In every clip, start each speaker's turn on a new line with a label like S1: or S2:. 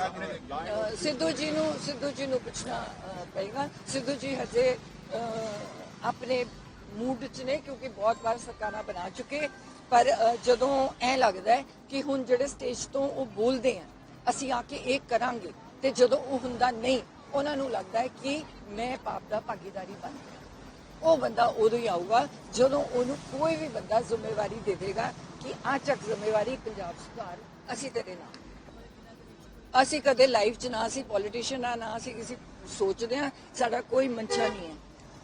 S1: ਸਿੱਧੂ ਜੀ ਨੂੰ ਸਿੱਧੂ ਜੀ ਨੂੰ ਪੁੱਛਣਾ ਪਏਗਾ ਸਿੱਧੂ ਜੀ ਹਜੇ ਆਪਣੇ ਮੂਡ 'ਚ ਨੇ ਕਿਉਂਕਿ ਬਹੁਤ ਵਾਰ ਸਰਕਾਰਾਂ ਬਣਾ ਚੁੱਕੇ ਪਰ ਜਦੋਂ ਐ ਲੱਗਦਾ ਹੈ ਕਿ ਹੁਣ ਜਿਹੜੇ ਸਟੇਜ ਤੋਂ ਉਹ ਬੋਲਦੇ ਆ ਅਸੀਂ ਆ ਕੇ ਇਹ ਕਰਾਂਗੇ ਤੇ ਜਦੋਂ ਉਹ ਹੁੰਦਾ ਨਹੀਂ ਉਹਨਾਂ ਨੂੰ ਲੱਗਦਾ ਹੈ ਕਿ ਮੈਂ ਪਾਪ ਦਾ ਭਾਗੀਦਾਰੀ ਬਣ ਗਿਆ ਉਹ ਬੰਦਾ ਉਦੋਂ ਹੀ ਆਊਗਾ ਜਦੋਂ ਉਹਨੂੰ ਕੋਈ ਵੀ ਬੰਦਾ ਜ਼ਿੰਮੇਵਾਰੀ ਦੇਵੇਗਾ ਕਿ ਆ ਚੱਕ ਜ਼ਿੰਮੇਵਾਰੀ ਪੰਜਾਬ ਸਰਕਾਰ ਅਸੀਂ ਤੇਰੇ ਨਾਲ ਅਸੀਂ ਕਦੇ ਲਾਈਫ 'ਚ ਨਾ ਅਸੀਂ ਪੋਲੀਟੀਸ਼ੀਅਨ ਆ ਨਾ ਅਸੀਂ ਕਿਸੇ ਸੋਚਦੇ ਆ ਸਾਡਾ ਕੋਈ ਮੰਚਾ ਨਹੀਂ ਹੈ।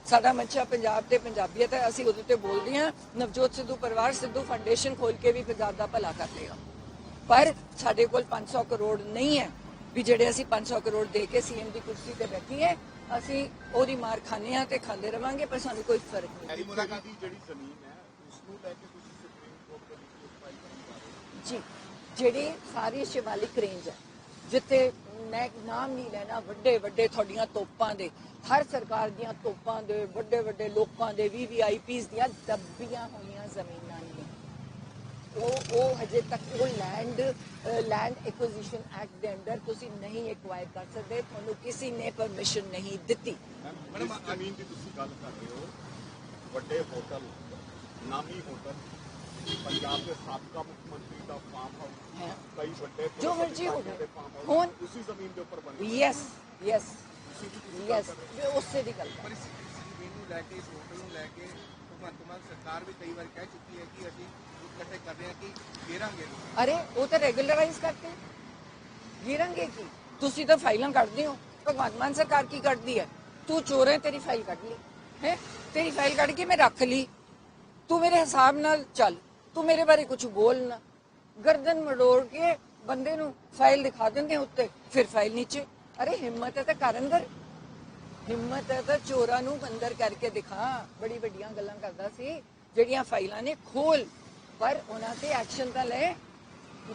S1: ਸਾਡਾ ਮੰਚਾ ਪੰਜਾਬ ਤੇ ਪੰਜਾਬੀਅਤ ਹੈ ਅਸੀਂ ਉਹਦੇ ਤੇ ਬੋਲਦੇ ਆ ਨਵਜੋਤ ਸਿੱਧੂ ਪਰਿਵਾਰ ਸਿੱਧੂ ਫਾਊਂਡੇਸ਼ਨ ਖੋਲ ਕੇ ਵੀ ਪੰਜਾਬ ਦਾ ਭਲਾ ਕਰਦੇਗਾ ਪਰ ਸਾਡੇ ਕੋਲ 500 ਕਰੋੜ ਨਹੀਂ ਹੈ ਵੀ ਜਿਹੜੇ ਅਸੀਂ 500 ਕਰੋੜ ਦੇ ਕੇ ਸੀਐਮ ਦੀ ਕੁਰਸੀ ਤੇ ਬੈਠੀਏ ਅਸੀਂ ਉਹਦੀ ਮਾਰ ਖਾਂਦੇ ਆ ਤੇ ਖਾਂਦੇ ਰਵਾਂਗੇ ਪਰ ਸਾਨੂੰ ਕੋਈ ਫ਼ਰਕ ਨਹੀਂ।
S2: ਐਰੀ ਮੁਲਾਕਾਤ ਦੀ ਜਿਹੜੀ ਜ਼ਮੀਨ ਹੈ ਉਸ ਨੂੰ ਲੈ ਕੇ ਤੁਸੀਂ ਸੁਪਰੀਮ ਕੋਰਟ ਦੇ ਵਿੱਚ ਫਾਈਲ ਕਰਨ ਜਾ ਰਹੇ ਹੋ।
S1: ਜੀ ਜਿਹੜੀ ਸਾਰੀ ਸ਼ਿਵਾਲਿਕ ਰੇਂਜ ਹੈ। ਜਿੱਥੇ ਮੈਂ ਨਾਮ ਨਹੀਂ ਲੈਣਾ, ਵੱਡੇ ਵੱਡੇ ਤੁਹਾਡੀਆਂ ਤੋਪਾਂ ਦੇ, ਹਰ ਸਰਕਾਰ ਦੀਆਂ ਤੋਪਾਂ ਦੇ, ਵੱਡੇ ਵੱਡੇ ਲੋਕਾਂ ਦੇ ਵੀਵੀਆਈਪੀਸ ਦੀਆਂ ਦੱਬੀਆਂ ਹੋਈਆਂ ਜ਼ਮੀਨਾਂ ਨੇ। ਉਹ ਉਹ ਹਜੇ ਤੱਕ, ਉਹ ਲੈਂਡ ਲੈਂਡ ਐਕੁਜੀਸ਼ਨ ਐਕਟ ਦੇ ਅੰਦਰ ਤੁਸੀਂ ਨਹੀਂ ਐਕਵਾਇਰ ਕਰ ਸਕਦੇ, ਤੁਹਾਨੂੰ ਕਿਸੇ ਨੇ ਪਰਮਿਸ਼ਨ ਨਹੀਂ ਦਿੱਤੀ।
S2: ਮੈਡਮ ਜ਼ਮੀਨ ਦੀ ਤੁਸੀਂ ਗੱਲ ਕਰ ਰਹੇ ਹੋ, ਵੱਡੇ ਹੋਟਲ ਨਾਮੀ ਹੋਟਲ ਪੰਜਾਬ ਦੇ ਸਾਬਕਾ ਮੁੱਖ ਮੰਤਰੀ ਦਾ ਫਾਰਮ ਹਾਊਸ
S1: ਹੈ
S2: ਕਈ ਵੱਡੇ
S1: ਜੋ ਮਰਜ਼ੀ ਹੋਵੇ।
S2: ਦੇ farm house
S1: ਹੁਣ-
S2: ਉਸੇ ਜ਼ਮੀਨ ਦੇ ਉੱਪਰ ਬਣੇ
S1: ਯੈਸ ਯੈਸ
S2: ਤੁਸੀਂ ਵੀ ਤੁਸੀਂ
S1: ਯੈਸ ਉਸੇ ਦੀ ਗੱਲ
S3: ਪਰ ਇਸ ਜ਼ਮੀਨ ਨੂੰ ਲੈ ਕੇ ਇਸ ਹੋਟਲ ਨੂੰ ਲੈ ਕੇ ਭਗਵੰਤ ਮਾਨ ਸਰਕਾਰ ਵੀ ਕਈ ਵਾਰ ਕਹਿ ਚੁੱਕੀ ਹੈ ਕਿ ਅਸੀਂ ਇਕੱਠੇ ਕਰ ਰਹੇ ਹਾਂ ਕਿ ਘੇਰਾਂਗੇ ਇਹਨੂੰ।
S1: ਅਰੇ ਉਹ ਤਾਂ ਰੈਗੂਲਰਾਈਜ਼ ਕਰਤੇ ਗਿਰਾਂਗੇ ਕੀ ਤੁਸੀਂ ਤਾਂ ਫਾਈਲਾਂ ਕੱਢਦੇ ਹੋ ਭਗਵੰਤ ਮਾਨ ਸਰਕਾਰ ਕੀ ਕੱਢਦੀ ਹੈ ਤੂੰ ਚੋਰ ਹੈ ਤੇਰੀ ਫਾਈਲ ਕੱਢ ਲਈ ਹੈ ਤੇਰੀ ਫਾਈਲ ਕੱਢ ਕੇ ਮੈਂ ਰੱਖ ਲਈ ਤੂੰ ਮੇਰੇ ਹਿਸਾਬ ਨਾਲ ਚੱਲ ਤੂੰ ਮੇਰੇ ਬਾਰੇ ਕੁਝ ਬੋਲ ਨਾ। ਗਰਦਨ ਮੜੋੜ ਕੇ ਬੰਦੇ ਨੂੰ ਫਾਈਲ ਦਿਖਾ ਦਿੰਦੇ ਉੱਤੇ ਫਿਰ ਫਾਈਲ ਨੀਚੇ। ਅਰੇ ਹਿੰਮਤ ਹੈ ਤਾਂ ਕਰ ਅੰਦਰ। ਹਿੰਮਤ ਹੈ ਤਾਂ ਚੋਰਾਂ ਨੂੰ ਅੰਦਰ ਕਰਕੇ ਦਿਖਾ। ਬੜੀ ਵੱਡੀਆਂ ਗੱਲਾਂ ਕਰਦਾ ਸੀ। ਜਿਹੜੀਆਂ ਫਾਈਲਾਂ ਨੇ ਖੋਲ। ਪਰ ਉਹਨਾਂ ਤੇ ਐਕਸ਼ਨ ਤਾਂ ਲੈ।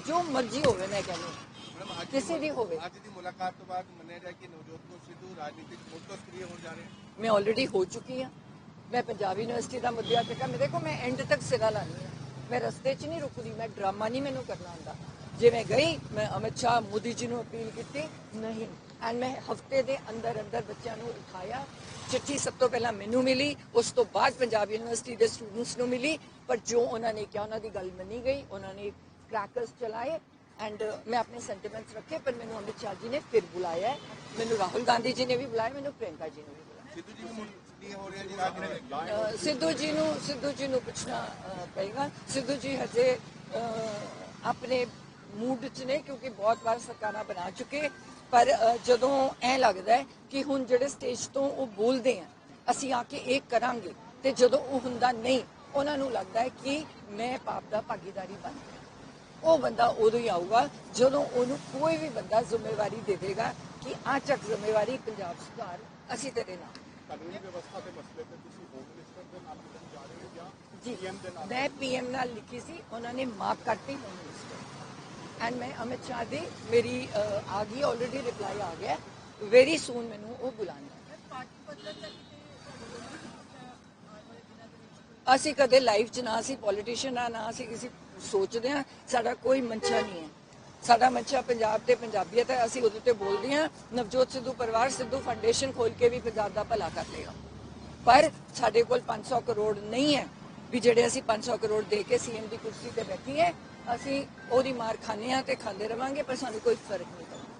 S1: ਜੋ ਮਰਜ਼ੀ ਹੋਵੇ ਮੈਂ ਕਹਿੰਦੀ ਕਿਸੇ ਦੀ ਹੋਵੇ।
S3: ਅੱਜ ਦੀ ਮੁਲਾਕਾਤ ਤੋਂ ਬਾਅਦ ਮੰਨਿਆ ਜਾਏ ਕਿ ਨਵਜੋਤ ਕੌਰ ਸਿੱਧੂ ਰਾਜਨੀਤਿਕ ਮੋਟੋ ਸਕਰੀਏ ਹੋਣ ਜਾ ਰਹੇ
S1: ਮੈਂ ਆਲਰੇਡੀ ਹੋ ਚੁੱਕੀ ਹਾਂ। ਮੈਂ ਪੰਜਾਬ ਯੂਨੀਵਰਸਿਟੀ ਦਾ ਮੁੱਦਿਆ ਤੇ ਮੈਂ ਦੇਖੋ ਮੈਂ ਐਂਡ ਤੱਕ ਸਿਰਾ ਲਾਣੀ ਹੈ। ਮੈਂ ਰਸਤੇ 'ਚ ਨਹੀਂ ਰੁਕਦੀ ਮੈਂ ਡਰਾਮਾ ਨਹੀਂ ਮੈਨੂੰ ਕਰਨਾ ਹੁੰਦਾ। ਜੇ ਮੈਂ ਗਈ ਮੈਂ ਅਮਿਤ ਸ਼ਾਹ ਮੋਦੀ ਜੀ ਨੂੰ ਅਪੀਲ ਕੀਤੀ। ਨਹੀਂ। ਐਂਡ ਮੈਂ ਹਫ਼ਤੇ ਦੇ ਅੰਦਰ ਅੰਦਰ ਬੱਚਿਆਂ ਨੂੰ ਉਠਾਇਆ। ਚਿੱਠੀ ਸਭ ਤੋਂ ਪਹਿਲਾਂ ਮੈਨੂੰ ਮਿਲੀ ਉਸ ਤੋਂ ਬਾਅਦ ਪੰਜਾਬ ਯੂਨੀਵਰਸਿਟੀ ਦੇ ਸਟੂਡੈਂਟਸ ਨੂੰ ਮਿਲੀ। ਪਰ ਜੋ ਉਹਨਾਂ ਨੇ ਕਿਹਾ ਉਹਨਾਂ ਦੀ ਗੱਲ ਮੰਨੀ ਗਈ। ਉਹਨਾਂ ਨੇ ਕ੍ਰੈਕਰਸ ਚਲਾਏ ਐਂਡ ਮੈਂ ਆਪਣੇ ਸੈਂਟੀਮੈਂਟਸ ਰੱਖੇ ਪਰ ਮੈਨੂੰ ਅਮਿਤ ਸ਼ਾਹ ਜੀ ਨੇ ਫਿਰ ਬੁਲਾਇਆ। ਮੈਨੂੰ ਰਾਹੁਲ ਗਾਂਧੀ ਜੀ ਨੇ ਵੀ ਬੁਲਾਇਆ ਮੈਨੂੰ ਪ੍ਰਿਯੰਕਾ ਜੀ ਨੇ ਵੀ ਬੁਲਾਇਆ।
S3: ਸਿੱਧੂ ਜੀ
S1: ਨੂੰ, ਸਿੱਧੂ ਜੀ ਨੂੰ ਪੁੱਛਣਾ ਪਏਗਾ। ਸਿੱਧੂ ਜੀ ਹਜੇ ਆਪਣੇ ਮੂਡ 'ਚ ਨੇ ਕਿਉਂਕਿ ਬਹੁਤ ਵਾਰ ਸਰਕਾਰਾਂ ਬਣਾ ਚੁੱਕੇ। ਪਰ ਜਦੋਂ ਐ ਲੱਗਦਾ ਹੈ ਕਿ ਹੁਣ ਜਿਹੜੇ ਸਟੇਜ ਤੋਂ ਉਹ ਬੋਲਦੇ ਆ, ਅਸੀਂ ਆ ਕੇ ਇਹ ਕਰਾਂਗੇ ਤੇ ਜਦੋਂ ਉਹ ਹੁੰਦਾ ਨਹੀਂ, ਉਹਨਾਂ ਨੂੰ ਲੱਗਦਾ ਹੈ ਕਿ ਮੈਂ ਪਾਪ ਦਾ ਭਾਗੀਦਾਰੀ ਬਣ ਗਿਆ। ਉਹ ਬੰਦਾ ਉਦੋਂ ਹੀ ਆਊਗਾ ਜਦੋਂ ਉਹਨੂੰ ਕੋਈ ਵੀ ਬੰਦਾ ਜ਼ਿੰਮੇਵਾਰੀ ਦੇਵੇਗਾ ਕਿ ਆ ਚੱਕ ਜ਼ਿੰਮੇਵਾਰੀ ਪੰਜਾਬ ਸਰਕਾਰ ਅਸੀਂ ਤੇਰੇ ਨਾਲ।
S2: ਕਾਨੂੰਨੀ ਵਿਵਸਥਾ ਦੇ ਮਸਲੇ ਤੇ ਤੁਸੀਂ ਹੋਮ ਮਿਨਿਸਟਰ ਦੇ ਨਾਲ ਮਿਲਣ ਜਾ ਰਹੇ ਹੋ ਜਾਂ
S1: ਜੀ
S2: ਪੀਐਮ ਦੇ ਨਾਲ?
S1: ਮੈਂ ਪੀਐਮ ਨਾਲ ਲਿਖੀ ਸੀ ਉਹਨਾਂ ਨੇ ਮਾਰਕ ਕਰਤੀ ਹੋਮ ਮਿਨਿਸਟਰ ਐਂਡ ਮੈਂ ਅਮਿਤ ਸ਼ਾਹ ਦੀ ਮੇਰੀ ਆ ਗਈ ਆਲਰੇਡੀ ਰਿਪਲਾਈ ਆ ਗਿਆ। ਵੈਰੀ ਸੂਨ ਮੈਨੂੰ ਉਹ ਬੁਲਾਣਾ ਅਸੀਂ ਕਦੇ ਲਾਈਫ 'ਚ ਨਾ ਅਸੀਂ ਪੋਲੀਟੀਸ਼ੀਅਨ ਆ ਨਾ ਅਸੀਂ ਕਿਸੇ ਸੋਚਦੇ ਆ ਸਾਡਾ ਕੋਈ ਮੰਚਾ ਨਹੀਂ ਹੈ। ਸਾਡਾ ਮੰਚਾ ਪੰਜਾਬ ਤੇ ਪੰਜਾਬੀਅਤ ਹੈ ਅਸੀਂ ਉਹਦੇ ਤੇ ਬੋਲਦੇ ਹਾਂ। ਨਵਜੋਤ ਸਿੱਧੂ ਪਰਿਵਾਰ ਸਿੱਧੂ ਫਾਊਂਡੇਸ਼ਨ ਖੋਲ ਕੇ ਵੀ ਪੰਜਾਬ ਦਾ ਭਲਾ ਕਰਦੇਗਾ ਪਰ ਸਾਡੇ ਕੋਲ 500 ਕਰੋੜ ਨਹੀਂ ਹੈ ਵੀ ਜਿਹੜੇ ਅਸੀਂ 500 ਕਰੋੜ ਦੇ ਕੇ ਸੀਐਮ ਦੀ ਕੁਰਸੀ ਤੇ ਬੈਠੀਏ, ਅਸੀਂ ਉਹਦੀ ਮਾਰ ਖਾਂਦੇ ਆ ਤੇ ਖਾਂਦੇ ਰਵਾਂਗੇ, ਪਰ ਸਾਨੂੰ ਕੋਈ ਫ਼ਰਕ ਨਹੀਂ ਪੈਂਦਾ।